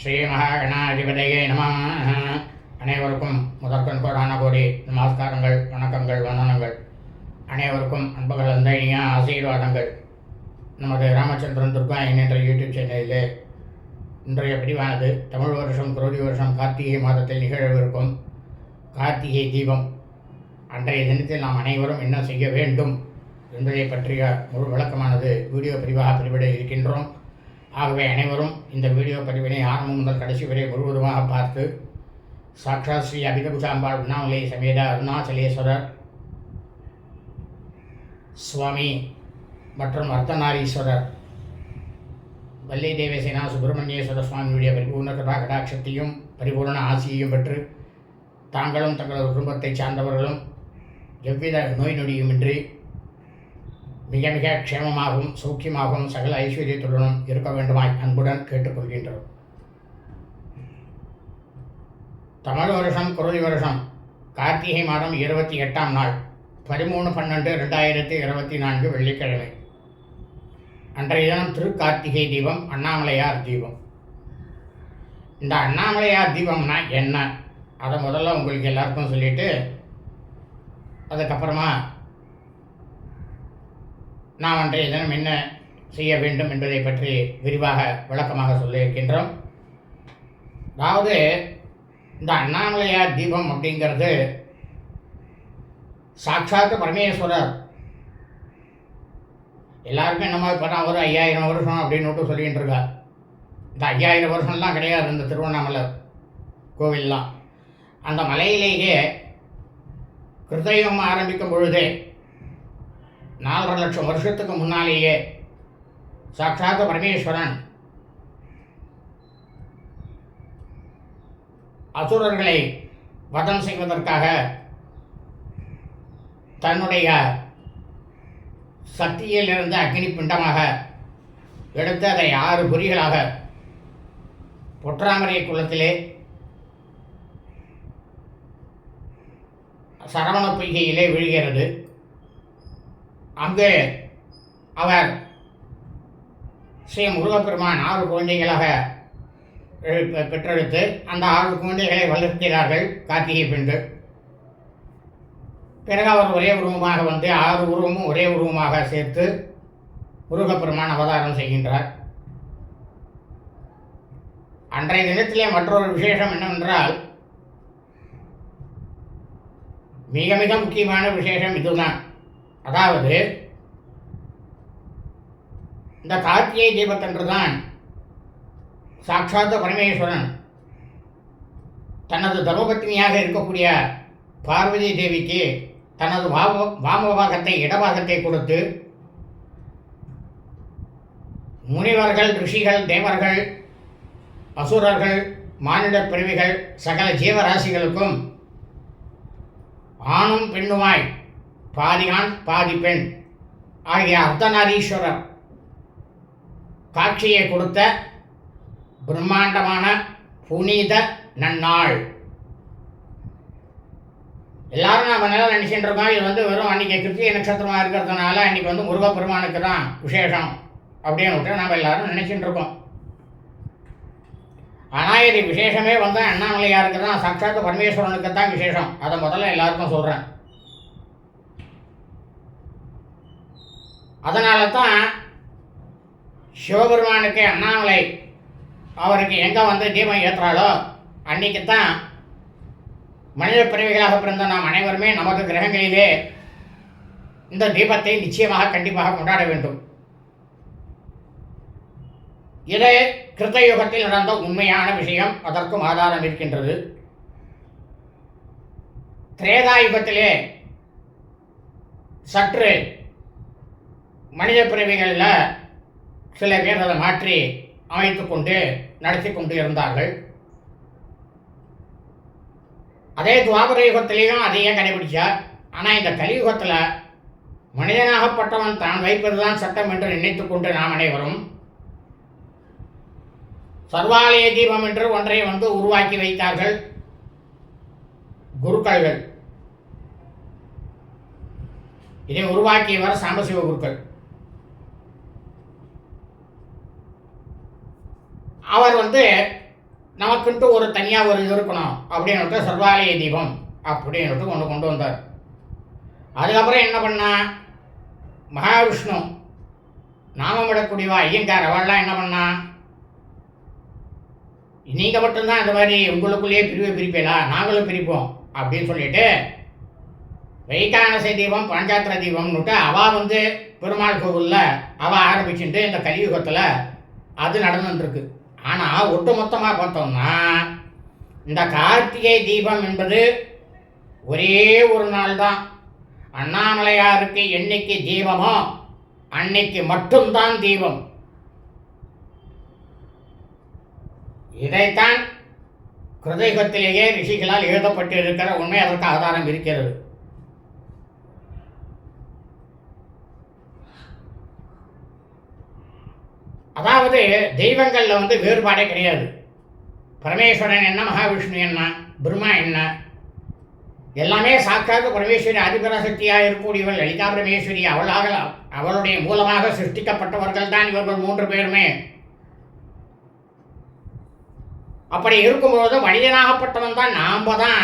ஸ்ரீ மகாகணாதிபதியே நம. அனைவருக்கும் முதற்கண் கோடான கோடி நமஸ்காரங்கள் வணக்கங்கள் வந்தனங்கள். அனைவருக்கும் அன்பு கலந்த இனிய ஆசீர்வாதங்கள். நமது ராமச்சந்திரன் துர்கா என்கின்ற யூடியூப் சேனலிலே இன்றைய பிரிவானது தமிழ் வருஷம் குரோதி வருஷம் கார்த்திகை மாதத்தில் நிகழவிருக்கும் கார்த்திகை தீபம். அன்றைய தினத்தில் நாம் அனைவரும் என்ன செய்ய வேண்டும் என்பதை பற்றிய முழு விளக்கமானது வீடியோ பிரிவாக பிரிவிட இருக்கின்றோம். ஆகவே அனைவரும் இந்த வீடியோ பதிவினை ஆரம்பம் முதல் கடைசி வரை முழுவதுமாக பார்த்து சாக்ஷா ஸ்ரீ அபிதபுஜாம்பாள் உண்ணாமலை சமேத அருணாச்சலேஸ்வரர் சுவாமி மற்றும் அர்த்தநாரீஸ்வரர் வள்ளி தேவசேனா சுப்பிரமணியேஸ்வர சுவாமியுடைய பரிபூர்ண கிருபா கடாட்சத்தையும் பரிபூர்ண ஆசியையும் பெற்று தாங்களும் தங்களது குடும்பத்தைச் சார்ந்தவர்களும் எவ்வித நோய் நொடியுமின்றி மிக மிக க்ஷேமமாகவும் சௌக்கியமாகவும் சகல ஐஸ்வர்யத்துடனும் இருக்க வேண்டுமாய் அன்புடன் கேட்டுக்கொள்கின்றோம். தமிழ் வருஷம் குருதி வருஷம் கார்த்திகை மாதம் இருபத்தி எட்டாம் நாள் பதிமூணு பன்னெண்டு ரெண்டாயிரத்தி இருபத்தி நான்கு வெள்ளிக்கிழமை. அன்றைய தினம் திருக்கார்த்திகை தீபம் அண்ணாமலையார் தீபம். இந்த அண்ணாமலையார் தீபம்னா என்ன? அதை முதல்ல உங்களுக்கு எல்லாருக்கும் சொல்லிட்டு அதுக்கப்புறமா நாம் அன்றைய தினம் என்ன செய்ய வேண்டும் என்பதை பற்றி விரிவாக விளக்கமாக சொல்லியிருக்கின்றோம் அதாவது இந்த அண்ணாமலையார் தீபம் அப்படிங்கிறது சாட்சாத் பரமேஸ்வரர். எல்லாருக்கும் என்னமோ இப்போ தான் ஒரு ஐயாயிரம் வருஷம் அப்படின்னு விட்டு சொல்லிகிட்டு இருக்கார். இந்த ஐயாயிரம் வருஷம்லாம் கிடையாது இந்த திருவண்ணாமலை கோவில்லாம். அந்த மலையிலேயே கிருதயம் ஆரம்பிக்கும் பொழுதே நாலரை லட்சம் வருஷத்துக்கு முன்னாலேயே சாட்சாத் பரமேஸ்வரன் அசுரர்களை வதம் செய்வதற்காக தன்னுடைய சக்தியிலிருந்து அக்னி பிண்டமாக எடுத்து அதை ஆறு பொறிகளாக பொற்றாமரை குளத்திலே சரவண பொய்கையிலே விழுகிறது. அங்கு அவர் ஸ்ரீ முருகப்பெருமான் ஆறு குழந்தைகளாக பெற்றெடுத்து அந்த ஆறு குழந்தைகளை வளர்க்கிறார்கள் கார்த்திகை பெண்டு பிறகு அவர் ஒரே உருவமாக வந்து ஆறு உருவமும் ஒரே உருவமாக சேர்த்து முருகப்பெருமான் அவதாரம் செய்கின்றார். அன்றைய தினத்திலே மற்றொரு விசேஷம் என்னவென்றால் மிக மிக முக்கியமான விசேஷம் இதுதான். அதாவது இந்த கார்த்திகை தீபத்தன்று தான் சாட்சாத் பரமேஸ்வரன் தனது தர்மபத்னியாக இருக்கக்கூடிய பார்வதி தேவிக்கு தனது வாம வாமபாகத்தை இடபாகத்தை கொடுத்து முனிவர்கள் ரிஷிகள் தேவர்கள் அசுரர்கள் மானிடப் பிறவிகள் சகல ஜீவராசிகளுக்கும் ஆணும் பெண்ணுமாய் பாதி ஆண் பாதி பெண் ஆகிய அர்த்தநாரீஸ்வரர் காட்சியை கொடுத்த பிரம்மாண்டமான புனித நன்னாள். எல்லாரும் நம்ம நல்லா நினைச்சிட்டு இருக்கோம். இது வந்து வெறும் அன்னைக்கு கிருத்திகை நட்சத்திரமா இருக்கிறதுனால அன்னைக்கு வந்து முருகப்பெருமானுக்கு தான் விசேஷம் அப்படின்னு விட்டு நம்ம எல்லாரும் நினைச்சிட்டு இருக்கோம். ஆனால் இது விசேஷமே வந்து அண்ணாமலையாருக்கு தான் சாட்சாத்து பரமேஸ்வரனுக்கு தான் விசேஷம். அதை முதல்ல எல்லாருக்கும் சொல்கிறேன் அதனால தான் சிவபெருமானுக்கு அண்ணாமலை அவருக்கு எங்கே வந்து தீபம் ஏற்றுறாளோ அன்னைக்கு தான் மனித பிறவிகளாக பிறந்த நாம் அனைவருமே நமது கிரகங்களிலே இந்த தீபத்தை நிச்சயமாக கண்டிப்பாக கொண்டாட வேண்டும். இது கிருத்த யுகத்தில் நடந்த உண்மையான விஷயம் அதற்கும் ஆதாரம் இருக்கின்றது. திரேதா யுகத்திலே சற்று மனித பிறவிகளில் சில பேர் அதை மாற்றி அமைத்து கொண்டு நடத்தி கொண்டு இருந்தார்கள். அதே துவாபர யுகத்திலேயும் அதையே கடைபிடிச்சார். ஆனால் இந்த கலியுகத்தில் மனிதனாகப்பட்டவன் தான் வைப்பதுதான் சட்டம் என்று நினைத்து கொண்டு நாம் அனைவரும் சர்வாலய தீபம் என்று ஒன்றை வந்து உருவாக்கி வைத்தார்கள் குருக்கள்கள். இதை உருவாக்கியவர் சாம்பசிவ குருக்கள். அவர் வந்து நமக்குன்ட்டு ஒரு தனியாக ஒரு இது இருக்கணும். அப்படின்னுட்டு சர்வாலய தீபம் அப்படின்னுட்டு கொண்டு கொண்டு வந்தார். அதுக்கப்புறம் என்ன பண்ணா? மகாவிஷ்ணு நாமம் விடக்கூடியவா ஐயங்கார் அவள்லாம் என்ன பண்ணா? நீங்கள் மட்டும்தான் இந்த மாதிரி உங்களுக்குள்ளேயே பிரிவை பிரிப்பீங்களா நாங்களும் பிரிப்போம் அப்படின்னு சொல்லிட்டு வைகானசை தீபம் பஞ்சாத்திர தீபம்னுட்டு அவள் வந்து பெருமாள் கோவிலில் அவள் ஆரம்பிச்சுட்டு இந்த கலியுகத்தில் அது நடந்துட்டுருக்கு ஆனால் ஒட்டுமொத்தமாக பார்த்தோம்னா இந்த கார்த்திகை தீபம் என்பது ஒரே ஒரு நாள் தான் அண்ணாமலையாருக்கு என்னைக்கு தீபமோ அன்னைக்கு மட்டும்தான் தீபம். இதைத்தான் கிருதயுகத்திலேயே ரிஷிகளால் எழுதப்பட்டு இருக்கிற உண்மை அதற்கு ஆதாரம் இருக்கிறது. அதாவது தெய்வங்களில் வந்து வேறுபாடே கிடையாது. பரமேஸ்வரன் என்ன மகாவிஷ்ணு என்ன பிரம்மா என்ன எல்லாமே சாக்காக பரமேஸ்வரி அதிபராசக்தியாக இருக்கக்கூடியவள் லலிதா பரமேஸ்வரி. அவளாக அவளுடைய மூலமாக சிருஷ்டிக்கப்பட்டவர்கள் தான் இவர்கள் மூன்று பேருமே. அப்படி இருக்கும்போது மனிதனாகப்பட்டவன் தான் நாம் தான்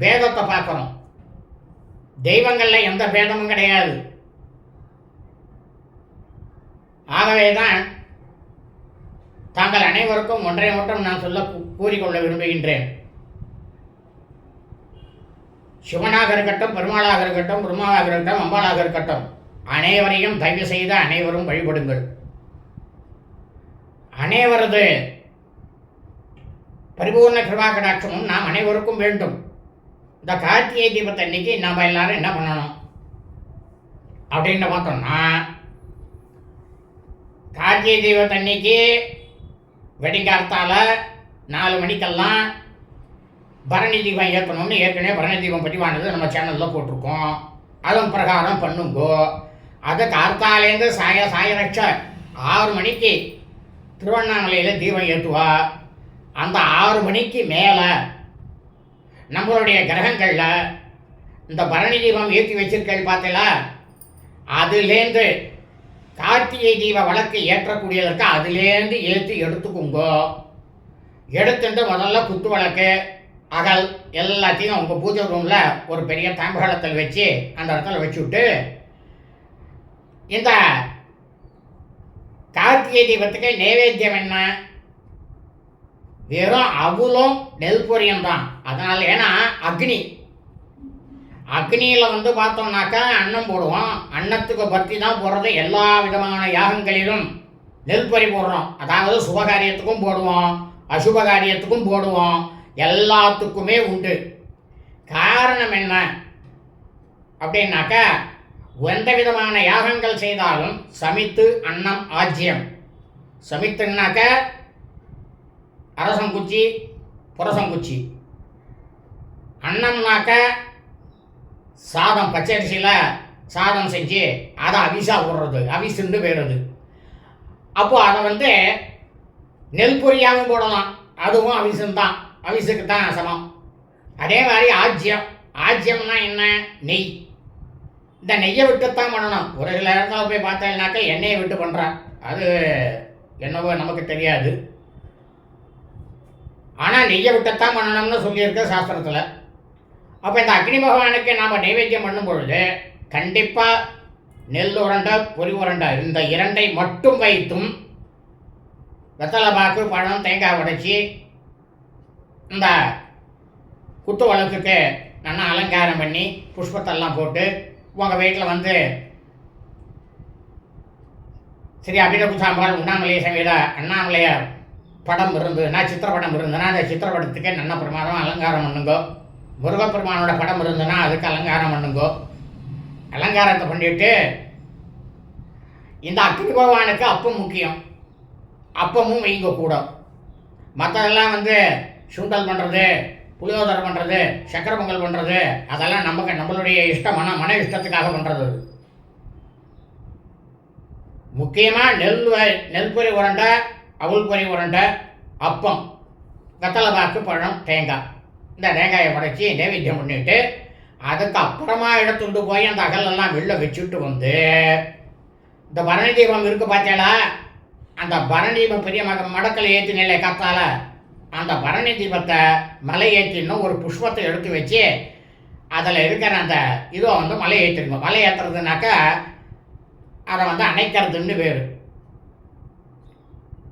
பேதத்தை பார்க்குறோம். தெய்வங்களில் எந்த பேதமும் கிடையாது. ஆகவே தான் தாங்கள் அனைவருக்கும் ஒன்றை மட்டும் நான் சொல்ல கூறிக்கொள்ள விரும்புகின்றேன். சிவனாக இருக்கட்டும் பெருமாளாக இருக்கட்டும் பிரம்மாவாக இருக்கட்டும் அம்பாளாக இருக்கட்டும் அனைவரையும் தயவு செய்து அனைவரும் வழிபடுங்கள். அனைவரது பரிபூர்ண கிருபா கடாட்சமும் நாம் அனைவருக்கும் வேண்டும். இந்த கார்த்திகை தீபத்தை அன்னைக்கு நாம் எல்லாரும் என்ன பண்ணணும்? அப்படின்னு பார்த்தோம்னா கார்த்திகை தீபத்தை அன்னைக்கு வெடிங்கார்த்தால நாலு மணிக்கெல்லாம் பரணி தீபம் ஏற்றணும்னு ஏற்கனவே பரணி தீபம் பதிவானது நம்ம சேனலில் போட்டிருக்கோம். அதன் பிரகாரம் பண்ணுங்கோ. அது கார்த்தாலேருந்து சாய சாயரட்ச ஆறு மணிக்கு திருவண்ணாமலையில் தீபம் ஏற்றுவா அந்த ஆறு மணிக்கு மேலே நம்மளுடைய கிரகங்களில் இந்த பரணி தீபம் ஏற்றி வச்சிருக்கேன் பார்த்தீங்களா? அதுலேருந்து கார்த்திகை தீப விளக்கு ஏற்றக்கூடியதற்கு அதுலேருந்து ஏற்றி எடுத்துக்குங்கோ. எடுத்துட்டு முதல்ல குத்து வழக்கு அகல் எல்லாத்தையும் உங்கள் பூஜை ரூமில் ஒரு பெரிய தாம்பகலத்தில் வச்சு அந்த இடத்துல வச்சு விட்டு இந்த கார்த்திகை தீபத்துக்கு நைவேத்தியம் என்ன? வெறும் அவுலும் நெல் பொரியம் தான். அதனால் ஏன்னா அக்னி. அக்னியில் வந்து பார்த்தோம்னாக்கா அன்னம் போடுவோம். அன்னத்துக்கு பற்றி தான் போடுறது. எல்லா விதமான யாகங்களிலும் நெல் பொரி போடுறோம். அதாவது சுபகாரியத்துக்கும் போடுவோம். அசுப காரியத்துக்கும் போடுவோம். எல்லாத்துக்குமே உண்டு. காரணம் என்ன? அப்படின்னாக்கா எந்த விதமான யாகங்கள் செய்தாலும் சமித்து அன்னம் ஆஜ்யம். சமித்துனாக்க அரசங்குச்சி புரசங்குச்சி. அன்னம்னாக்க சாதம் பச்சரிசியில் சாதம் செஞ்சு அதை அவிசா போடுறது அவிசுண்டு போயிடுறது அப்போது அதை வந்து நெல் பொரியாகவும் போடலாம். அதுவும் அவிசம்தான் அவிசுக்கு தான் சமம் அதே மாதிரி ஆஜ்யம் ஆஜ்யம்னா என்ன? நெய். இந்த நெய்யை விட்டுத்தான் பண்ணணும். ஒரு சில இடத்துல போய் பார்த்தேன்னாக்கா எண்ணெயை விட்டு பண்ணுறான் அது என்னவோ நமக்கு தெரியாது. ஆனால் நெய்யை விட்டுத்தான் பண்ணணும்னு சொல்லியிருக்க சாஸ்திரத்தில். அப்போ இந்த அக்னி பகவானுக்கு நாம் நைவேத்தியம் பண்ணும் பொழுது கண்டிப்பாக நெல் உருண்டை பொரி உருண்டை இந்த இரண்டை மட்டும் வைத்தும் வெத்தலை பாக்கு பழம் தேங்காய் உடைச்சி இந்த குத்து வழக்குக்கு நல்லா அலங்காரம் பண்ணி புஷ்பத்தெல்லாம் போட்டு உங்கள் வீட்டில் வந்து சரி அபிநகு சாம்பால் உண்ணாமலையை சமையல அண்ணாமலையார் படம் இருந்ததுன்னா சித்திரப்படம் இருந்ததுன்னா அந்த சித்திரப்படத்துக்கு நல்ல பிரமாதம் அலங்காரம் பண்ணுங்கோ. முருகப்பெருமானோட படம் இருந்ததுன்னா அதுக்கு அலங்காரம் பண்ணுங்கோ. அலங்காரத்தை பண்ணிட்டு இந்த அக்னி பகவானுக்கு அப்பம் முக்கியம். அப்பமும் வைங்க கூட மற்றதெல்லாம் வந்து சுண்டல் பண்ணுறது புளியோதரை பண்ணுறது சக்கரை பொங்கல் பண்ணுறது அதெல்லாம் நமக்கு நம்மளுடைய இஷ்டம் மன மன இஷ்டத்துக்காக பண்ணுறது முக்கியமாக நெல் வ- நெல் பொறி உருண்டை அவுள் பொறி உருண்டை அப்பம் வெத்தலை பாக்கு பழம் தேங்காய். இந்த தேங்காயை உடைச்சி நைவேத்தியம் பண்ணிட்டு அதுக்கு அப்புறமா எடுத்துட்டு போய் அந்த அகலெல்லாம் வெளில வச்சுட்டு வந்து இந்த பரணி தீபம் இருக்கு பார்த்தேளா அந்த பரணி தீபம் பெரிய மக மடக்கில் ஏற்றினில்லை காத்தால அந்த பரணி தீபத்தை மலை ஏற்றினும் ஒரு புஷ்பத்தை எடுத்து வச்சு அதில் இருக்கிற அந்த இதை வந்து மலை ஏற்றிருக்கோம் மலை ஏற்றுறதுனாக்கா அதை வந்து அணைக்கிறதுன்னு பேர்.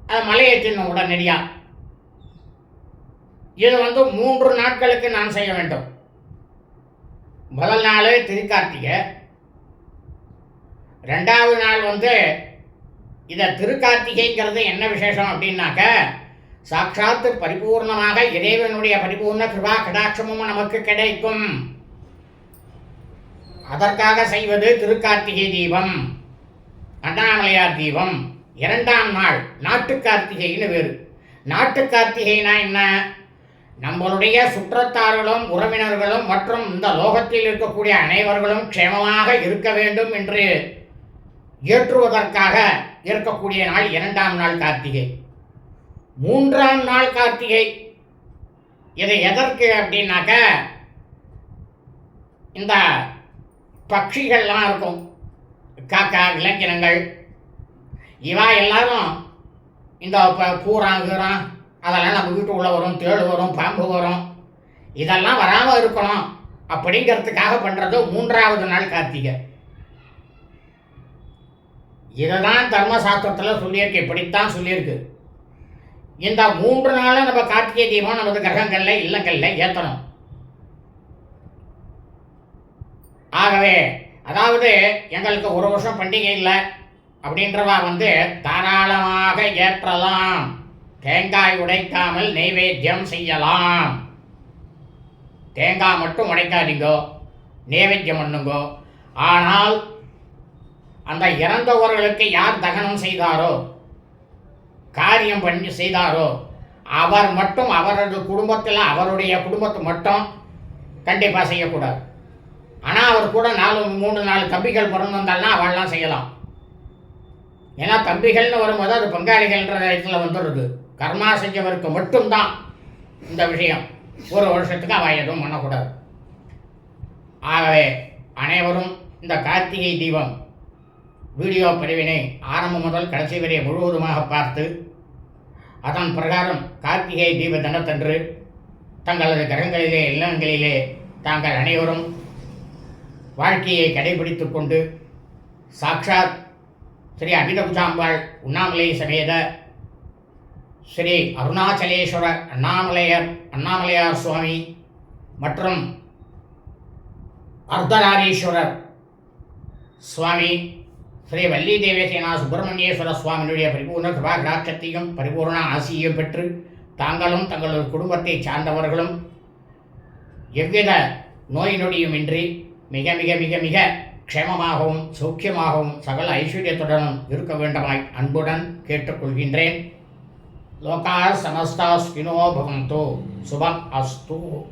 அது மலை ஏற்றினும் உடனடியாக இது வந்து மூன்று நாட்களுக்கு நான் செய்ய வேண்டும். முதல் நாள் திருக்கார்த்திகை. ரெண்டாவது நாள் வந்து இதை திருக்கார்த்திகைங்கிறது என்ன விசேஷம் அப்படின்னாக்க சாட்சாத்து பரிபூர்ணமாக இறைவனுடைய பரிபூர்ண கிருபா கடாட்சமும் நமக்கு கிடைக்கும். அதற்காக செய்வது திருக்கார்த்திகை தீபம் அண்ணாமலையார் தீபம் இரண்டாம் நாள் நாட்டு கார்த்திகைன்னு வேறு. நாட்டு கார்த்திகைனா என்ன? நம்மளுடைய சுற்றத்தார்களும் உறவினர்களும் மற்றும் இந்த லோகத்தில் இருக்கக்கூடிய அனைவர்களும் க்ஷேமமாக இருக்க வேண்டும் என்று ஏற்றுவதற்காக இருக்கக்கூடிய நாள் இரண்டாம் நாள் கார்த்திகை. மூன்றாம் நாள் கார்த்திகை. இது எதற்கு அப்படின்னாக்க இந்த பட்சிகள்லாம் இருக்கும். காக்கா விலங்கினங்கள். இவா எல்லாரும் இந்த ப- பூரான் கீரான் அதெல்லாம் நம்ம வீட்டுக்குள்ளே வரும் தேடு வரும் பாம்பு வரும். இதெல்லாம் வராமல் இருக்கணும். அப்படிங்கிறதுக்காக பண்ணுறது மூன்றாவது நாள் கார்த்திகை. இதை தான் தர்மசாஸ்திரத்தில் சொல்லியிருக்கு. இப்படித்தான் சொல்லியிருக்கு. இந்த மூன்று நாளும் நம்ம கார்த்திகை தீபம் நமது கிரகங்களில் இல்லங்களில் ஏற்றணும் ஆகவே அதாவது எங்களுக்கு ஒரு வருஷம் பண்டிகை இல்லை அப்படின்றவா வந்து தாராளமாக ஏற்றலாம். தேங்காய் உடைக்காமல் நைவேத்தியம் செய்யலாம். தேங்காய் மட்டும் உடைக்காதீங்கோ நைவேத்தியம் பண்ணுங்கோ. ஆனால் அந்த இறந்தவர்களுக்கு யார் தகனம் செய்தாரோ காரியம் பண்ணி செய்தாரோ அவர் மட்டும் அவரது குடும்பத்தில் அவருடைய குடும்பத்தை மட்டும் கண்டிப்பாக செய்யக்கூடாது. ஆனால் அவர் கூட நாலு மூணு நாலு தம்பிகள் பிறந்திருந்தாலும் அவள்லாம் செய்யலாம். ஏன்னா தம்பிகள்னு வரும்போது அது பங்காளிகள்ன்ற இடத்துல வந்துடுது கர்மா செஞ்சவருக்கு மட்டும்தான் இந்த விஷயம். ஒரு வருஷத்துக்கு அவள் எதுவும் பண்ணக்கூடாது. ஆகவே அனைவரும் இந்த கார்த்திகை தீபம் வீடியோ பதிவினை ஆரம்பம் முதல் கடைசி வரை முழுவதுமாக பார்த்து அதன் பிரகாரம் கார்த்திகை தீப தினத்தன்று தங்களது கிரகங்களிலே இல்லங்களிலே தாங்கள் அனைவரும் வாழ்க்கையை கடைபிடித்து கொண்டு சாக்ஷாத் ஸ்ரீ அபிதபுஜாம்பாள் உண்ணாமலை சமேத ஸ்ரீ அருணாச்சலேஸ்வரர் அண்ணாமலையர் அண்ணாமலையார் சுவாமி மற்றும் அர்த்தநாரீஸ்வரர் சுவாமி ஸ்ரீ வள்ளி தேவசேனா சுப்பிரமணியேஸ்வர சுவாமியினுடைய பரிபூர்ண கிருபாகிராட்சத்தையும் பரிபூர்ண ஆசியையும் பெற்று தாங்களும் தங்களது குடும்பத்தை சார்ந்தவர்களும் எவ்வித நோய் நொடியுமின்றி மிக மிக மிக மிக க்ஷேமமாகவும் சௌக்கியமாகவும் சகல ஐஸ்வர்யத்துடனும் இருக்க வேண்டுமாய் அன்புடன் கேட்டுக்கொள்கின்றேன். लोकाः समस्तास्किनो भवन्तु। शुभम् अस्तु।